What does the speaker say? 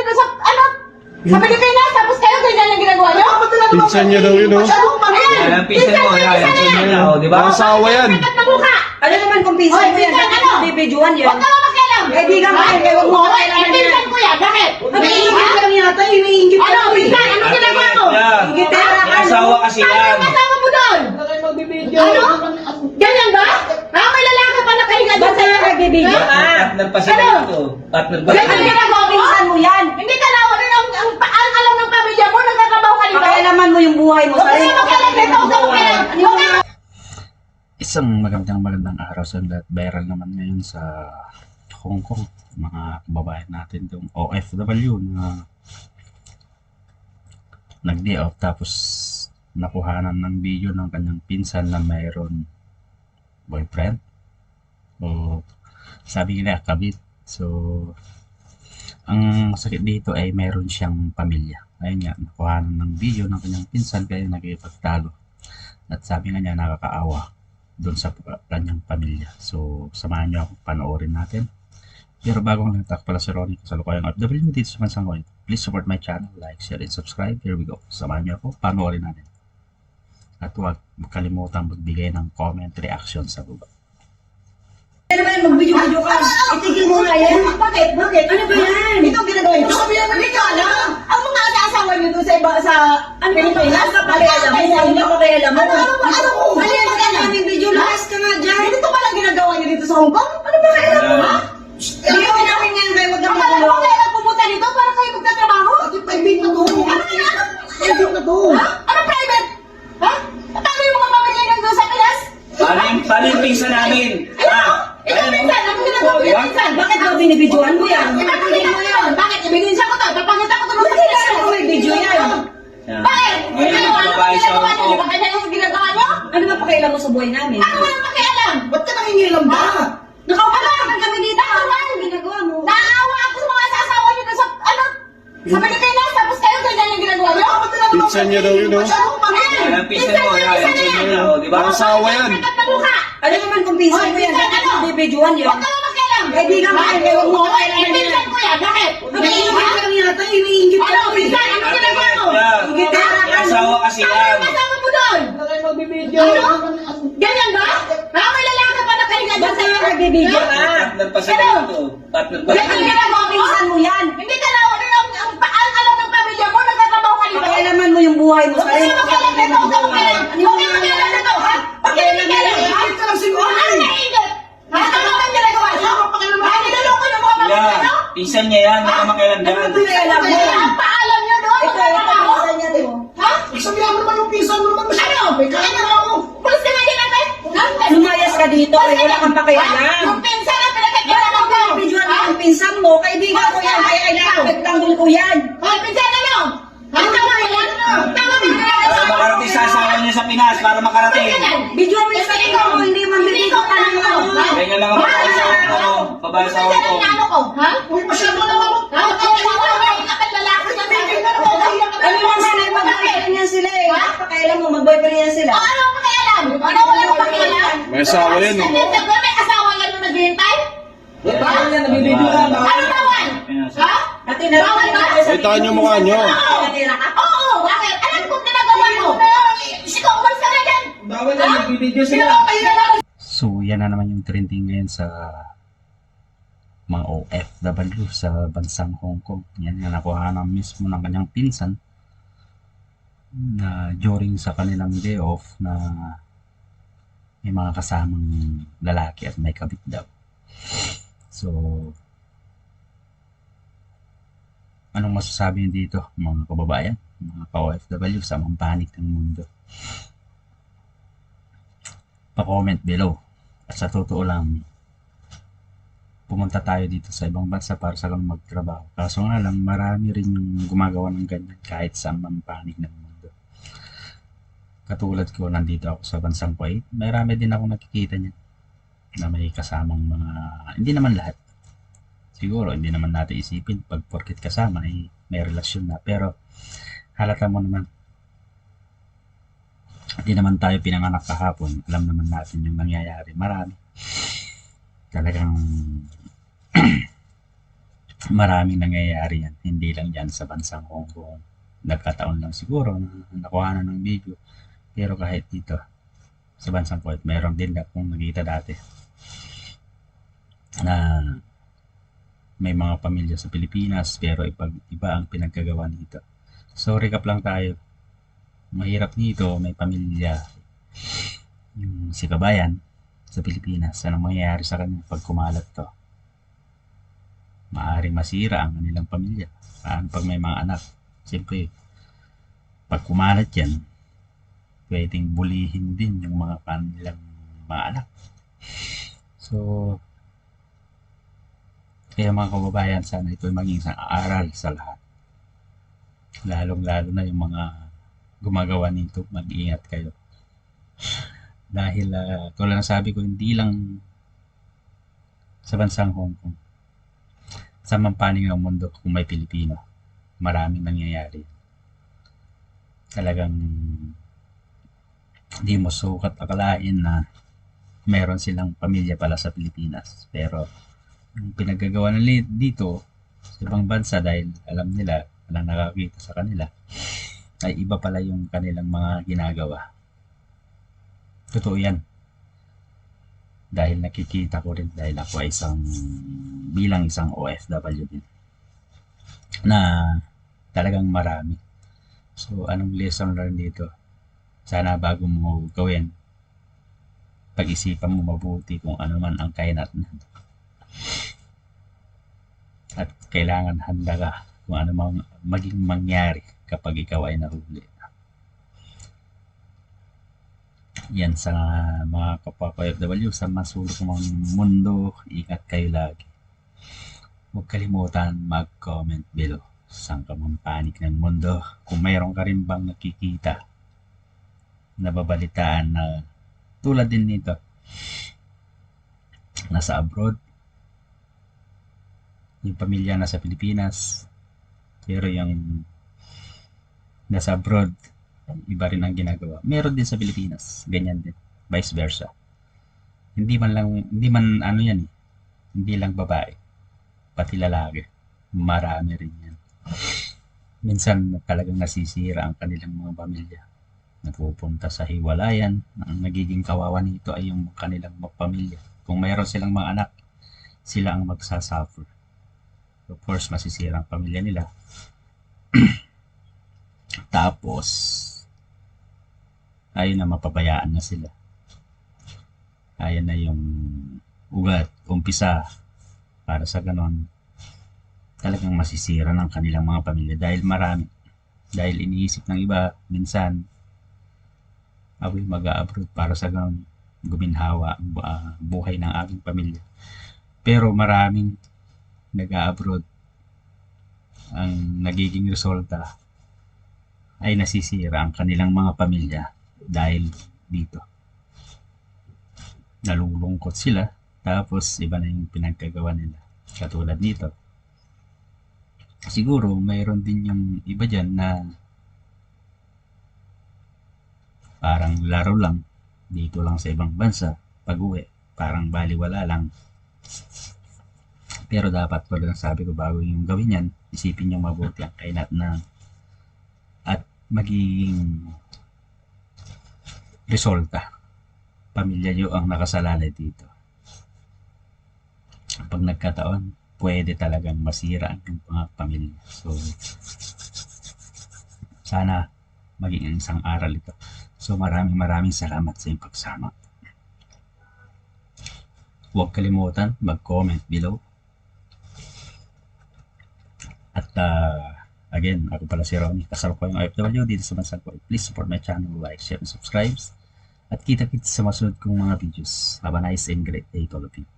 doon sa, ano, sa Pilipinas, tapos kayo ganyan ang ginagawa niyo? Pinsan niya daw yun, oh. Masyadong pangit. Yan ang pinsan mo, yan. Pinsan mo, di ba? Asawa yan. Mukha. Ano naman kung pinsan Oy, mo yan? pinsan, ano? bibidyoan yan? Huwag ka naman makialam. Kaibigan ko yan, kaya huwag mo kailangan eh, pinsan ko yan. Bakit? Naiingit lang yata, iniingit Ano, pinsan? Ano ginagawa mo? Gitara May asawa kasi Ano yan. yung kasama mo doon? Ano? Ganyan ba? Ah, may lalaki pa nakahiga doon sa'yo? ka nagbibidyo Ha? ka? Partner pa sila Ano? dito. Partner pa Ganyan sila. ginagawa mo? Pinsan mo yan. Hindi ka na, ano ang, ang, ang alam ng pamilya mo, nagkatrabaho ka dito? Pakialaman mo yung buhay mo. Huwag na huwag ka Isang magandang magandang araw sa lahat. Viral naman ngayon sa Hong Kong. Mga kababayan natin itong OFW na nag-day off tapos nakuhanan ng video ng kanyang pinsan na mayroon boyfriend o sabi nila kabit so ang masakit dito ay mayroon siyang pamilya ayun nga nakuhanan ng video ng kanyang pinsan kaya nagipagtalo at sabi nga niya nakakaawa doon sa kanyang pamilya. So, samahan niyo ako panoorin natin. Pero bago ang lahat, pala si Ronnie Kasalukuyang OFW dito sa Bansang Kuwait. Please support my channel, like, share, and subscribe. Here we go. Samahan niyo ako, panoorin natin. At huwag kalimutan magbigay ng comment, reaction sa baba. Ano ba yan? Magbidyo-bidyo ka. Itigil mo nga yan. Bakit? Bakit? Ano ba yan? Ito ang ginagawa niyo? Sabi naman, hindi ka alam. Ang mga asawa doon sa sa Ano ba Pilipinas, Basta pakialam mo. Hindi ko pakialam mo. Ano, ano, ano, ano, Ano yan? ano, ano, Aming video, lumas ka nga dyan. Ganito pala ginagawa niyo dito sa Hong Kong? Ano ba kailan mo, ha? Hindi ko namin yan kayo. Huwag kang Akala mo kaya pumunta dito para kayo magtatrabaho? Ati, private na to. Ano kaya? Ano? Private na to. Ha? Ano private? Ha? Paano yung mga pamilya niyo doon sa yung, paano yung pinsan namin? Ha? Ikaw Ayun, minsan, ano ginagawa oh, ba? minsan? Bakit daw binibidyoan mo yan? Ipapakita mo yun. Bakit? Ibigin ko to. Ipapakita ko to sa Hindi Pinas. lang ako may video yan. Yan. Bakit? Ngayon, Ano? Ano babae sa ginagawa niyo? Hong Di ba Kong. kanya yung ginagawa niyo? Ano ba pakialam mo sa buhay namin? Ano walang pakialam? Ba't ka nangingilam ba? Nakaupo Ano? naman kami dito. Ano ba? Ano ginagawa mo? Naawa ako sa mga asawa niyo sa, ano? Sa Pilipinas, tapos kayo ganyan yung ginagawa niyo? Pinsan niya daw yun, oh. Masyadong pangit. Yan ang pinsan mo, yan. Yan pinsan mo, di ba? Asawa yan. Ano naman kung pinsan mo yan? ano? bibidyoan yan? Huwag ka naman makialam. Kaibigan ko yan, kaya huwag mo eh, pinsan ko yan. Bakit? Naiingit lang yata, iniingit Ano, lang. pinsan? Ano ginagawa mo? Asawa kasi yan. yung mo doon? Ano? Ganyan ba? Ha? May lalaki pa Ba't sa'yo? ka nagbibidyo Ha? ka? Partner pa Ano? Partner pa Ganyan sila. ginagawa mo? Pinsan mo yan. Hindi ka na, ano yung, ang, ang alam ng pamilya mo, nagtatrabaho ka dito? Pakialaman mo yung buhay mo. Huwag ka na mo makialam dito, huwag ka makialam. Ano Huwag ka makialam dito, ha? Huwag ka na makialam, ha? Ka lang siguro. Ano na ingit? Ha? Ano ang ginagawa niyo? Ha? Niloloko niyo mga pamilya? Pinsan niya yan. Hindi ka makialam dyan. Ano ba mo? Ang paalam niyo doon, Ito, ito, magtatrabaho? pinsan niya to. Ha? Sabihan mo naman yung pinsan mo naman. Ano? Ano? Pulis ka nga din? Ha? Lumayas ka dito, ay wala kang pakialam. Yung pinsan ang pinakikita mo. Mo yung pinsan mo, kaibigan ko yan, kaya kailangan pagtanggol ko yan. Ha? Pinsan ano? Ha? Tama ba yan? Tama ba yan? Para makarating sa asawa niya sa Pinas. Para makarating. Bidyoan mo yung sarili mo, hindi man bibidyo ka ng ano. Ganyan lang ang babae sa oh. Babae sa Hong Kong. Ano ko? Ha? Uy, masyado na ako. Na Ano naman sila, mag-boyfriend yan sila eh. Pakailan mo, mag-boyfriend yan sila. Ano ang pakialam? Ano wala akong pakialam? May asawa yan, eh. Ano sabi, may asawa yan na naghihintay? Bawal yan, nabibidyo ka. Ano bawal? Ha? Ate, narinig ko kayo sa Ay, tahan yung mukha nyo. Natira ka. Oo, bakit? Alam ko ginagawa mo. Sige, umalis ka na dyan. Bawal na nagbibideo Pinapakayo na lang. So, yan na naman yung trending ngayon sa mga OFW sa bansang Hong Kong. Yan nga nakuha mismo ng kanyang pinsan na during sa kanilang day off na may mga kasamang lalaki at may kabit daw. So, anong masasabi niyo dito mga kababayan, mga ka-OFW sa mga panig ng mundo? Pa-comment below. At sa totoo lang, pumunta tayo dito sa ibang bansa para sa lang magtrabaho. Kaso nga lang, marami rin yung gumagawa ng ganyan kahit sa mampanig ng. Katulad ko, nandito ako sa bansang Kuwait, marami din ako nakikita niyan na may kasamang mga, hindi naman lahat. Siguro, hindi naman natin isipin pag porkit kasama, eh, may relasyon na. Pero, halata mo naman, hindi naman tayo pinanganak kahapon. Alam naman natin yung nangyayari. Marami. Talagang maraming nangyayari yan. Hindi lang yan sa bansang Hong Kong. Nagkataon lang siguro na nakuha na ng video. Pero kahit dito, sa bansang Kuwait, meron din akong nakita dati na may mga pamilya sa Pilipinas pero ipag, iba ang pinagkagawa nito. So recap lang tayo. Mahirap nito, may pamilya yung si Kabayan sa Pilipinas. Anong mangyayari sa kanya pag kumalat to? Maaring masira ang kanilang pamilya. Paano pag may mga anak? Siyempre, pag kumalat yan, pwedeng bulihin din yung mga kanilang mga anak. So, kaya mga kababayan, sana ito ay maging isang aral sa lahat. Lalong-lalo na yung mga gumagawa nito, mag-ingat kayo. Dahil, uh, tulad ng sabi ko, hindi lang sa bansang Hong Kong, sa mampaning ng mundo kung may Pilipino, maraming nangyayari. Talagang hindi mo sukat akalain na meron silang pamilya pala sa Pilipinas. Pero yung pinagagawa nila dito sa ibang bansa dahil alam nila, walang nakakita sa kanila, ay iba pala yung kanilang mga ginagawa. Totoo yan. Dahil nakikita ko rin dahil ako ay isang bilang isang OFW din na talagang marami. So, anong lesson learned dito? Sana bago mo gawin, pag-isipan mo mabuti kung ano man ang kainat na. At kailangan handa ka kung ano mang maging mangyari kapag ikaw ay nahuli. Yan sa mga kapwa ko sa masulok mong mundo, ingat kayo lagi. Huwag kalimutan mag-comment below. Saan ka ng mundo? Kung mayroon ka rin bang nakikita nababalitaan na tulad din nito. Nasa abroad. Yung pamilya nasa Pilipinas. Pero yung nasa abroad iba rin ang ginagawa. Meron din sa Pilipinas. Ganyan din. Vice versa. Hindi man lang hindi man ano yan eh. hindi lang babae. Pati lalaki. Marami rin yan. Minsan talagang nasisira ang kanilang mga pamilya napupunta sa hiwalayan. Ang nagiging kawawa nito ay yung kanilang pamilya. Kung mayroon silang mga anak, sila ang magsasuffer. Of course, masisira ang pamilya nila. Tapos, ayun na mapabayaan na sila. Ayun na yung ugat, umpisa para sa ganon talagang masisira ng kanilang mga pamilya dahil marami dahil iniisip ng iba minsan ako'y mag-abroad para sa ganun guminhawa ah, buhay ng aking pamilya. Pero maraming nag-abroad ang nagiging resulta ay nasisira ang kanilang mga pamilya dahil dito. Nalulungkot sila tapos iba na yung pinagkagawa nila. Katulad nito. Siguro mayroon din yung iba dyan na parang laro lang. Dito lang sa ibang bansa. Pag uwi parang baliwala lang. Pero dapat tulad ng sabi ko bago yung gawin yan isipin nyo mabuti ang kainat na at magiging resulta. Pamilya nyo ang nakasalalay dito. Pag nagkataon pwede talagang masira ang mga pamilya. So sana maging isang aral ito So maraming maraming salamat sa iyong pagsama. Huwag kalimutan mag-comment below. At uh, again, ako pala si Ronnie, yung OFW dito sa Bansang Kuwait. Please support my channel, like, share, and subscribe. At kita-kits sa masunod kong mga videos. Have a nice and great day to all of you.